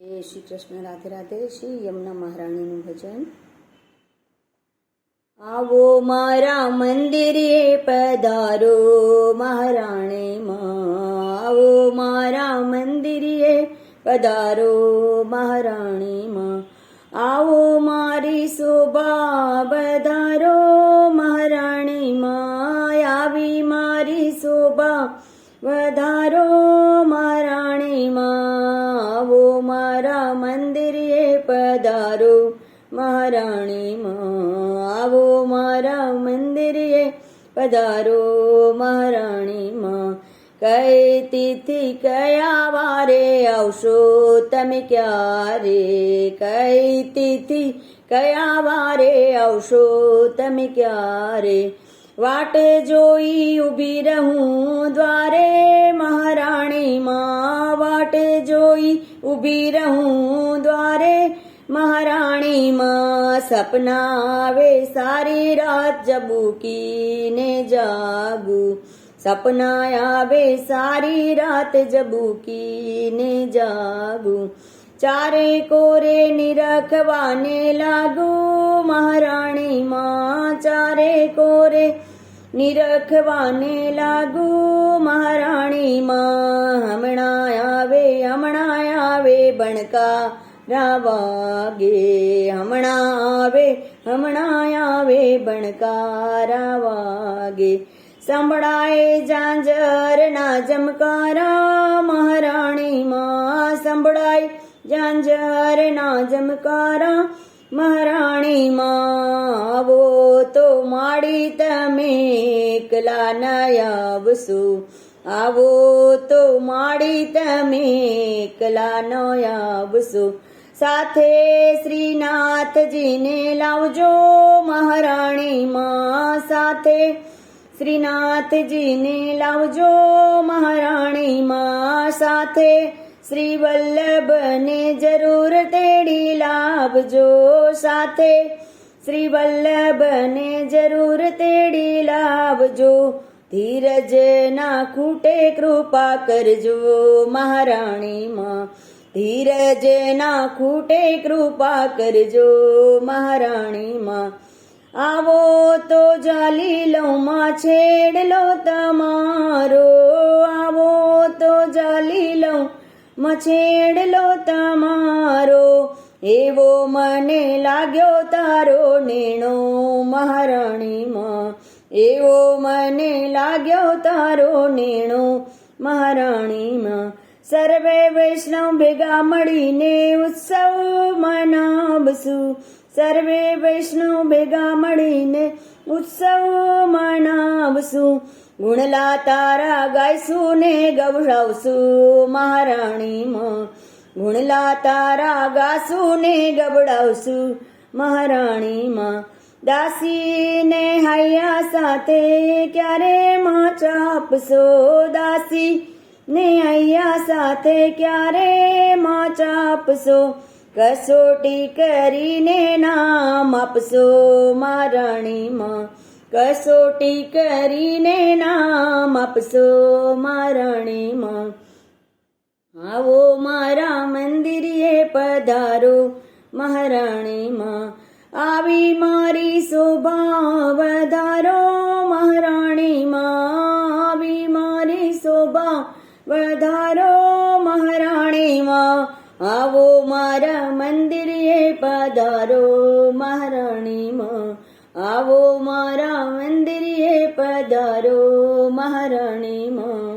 જય શ્રી કૃષ્ણ રાધે રાધે શ્રી યમુના મહારાણીનું ભજન. આવો મારા મંદિરે પધારો મહારાણીમાં આવો મારા મંદિરે પધારો મહારાણીમાં આવો મારી શોભા વધારો મહારાણીમાં આવી મારી શોભા વધારો મહારાણીમાં, આવો મારા મંદિરે પધારો મહારાણીમાં, આવો મારા મંદિરે પધારો મહારાણીમાં. કઈ તિથિ, કયા વારે આવશો, તમે ક્યારે? કઈ તિથિ, કયા વારે આવશો, તમે ક્યારે? વાટે જોઈ ઊભી રહું, દ્વારે જોઈ ઊભી રહું દ્વારે. મહારાણીમાં સપના આવે સારી રાત જબૂકીને જાગું. સપના આવે સારી રાત જબૂકીને જાગું. ચારે કોરે નિરખવાને લાગુ. મહારાણી માં ચારે કોરે નિરખવાને લાગુ. મહારાણીમાં બણકા વાગે હમણાં આવે હમણાં આવે બણકારા વાગે સંભળાય જાંજરના જમકારા, મહારાણીમાં સંભળાય જાંજરના જમકારા, મહારાણીમાં આવો તો માડી તમે એકલા નયાવશો આવો તો માડી તમે એકલા આવશો. સાથે શ્રીનાથજીને લાવજો મહારાણીમાં. સાથે શ્રીનાથજીને લાવજો મહારાણીમાં. સાથે શ્રી વલ્લભને જરૂર તેડી લાવજો. સાથે શ્રી વલ્લભને જરૂર તેડી લાવજો. ધીરજ ના ખૂટે કૃપા કરજો મહારાણીમાં. ધીરજ ના ખૂટે કૃપા કરજો મહારાણીમાં. આવો તો જાલી લઉં માં છેડલો તમારો. આવો તો જાલી લઉં મછેડલો તમારો. એવો મને લાગ્યો તારો નેણો મહારાણીમાં. એવો મને લાગ્યો તારો નેણો. મહારાણીમાં સર્વે વૈષ્ણવ ભેગા મળીને ઉત્સવ મનાવશું. સર્વે વૈષ્ણવ ભેગા મળીને ઉત્સવ મનાવશું. ગુણલા તારા ગાઈશું ને ગવડાવશું મહારાણીમાં. ગુણલા તારા ગાશું ને ગબડાવશું મહારાણીમાં. દાસીને હૈયા સાથે ક્યારે માં ચાપસો દાસી ને હૈયા સાથે ક્યારે માં ચાપશો કસોટી કરીને નામ આપશો મારાણીમાં. કસોટી કરીને નામ આપશો મારાણીમાં. આવો મારા મંદિરે પધારો મહારાણીમાં આવી મારી શોભા વધારો મહારાણીમાં. આવી મારી શોભા વધારો મહારાણીમાં. આવો મારા મંદિરે પધારો મહારાણીમાં. આવો મારા મંદિરે પધારો મહારાણીમાં.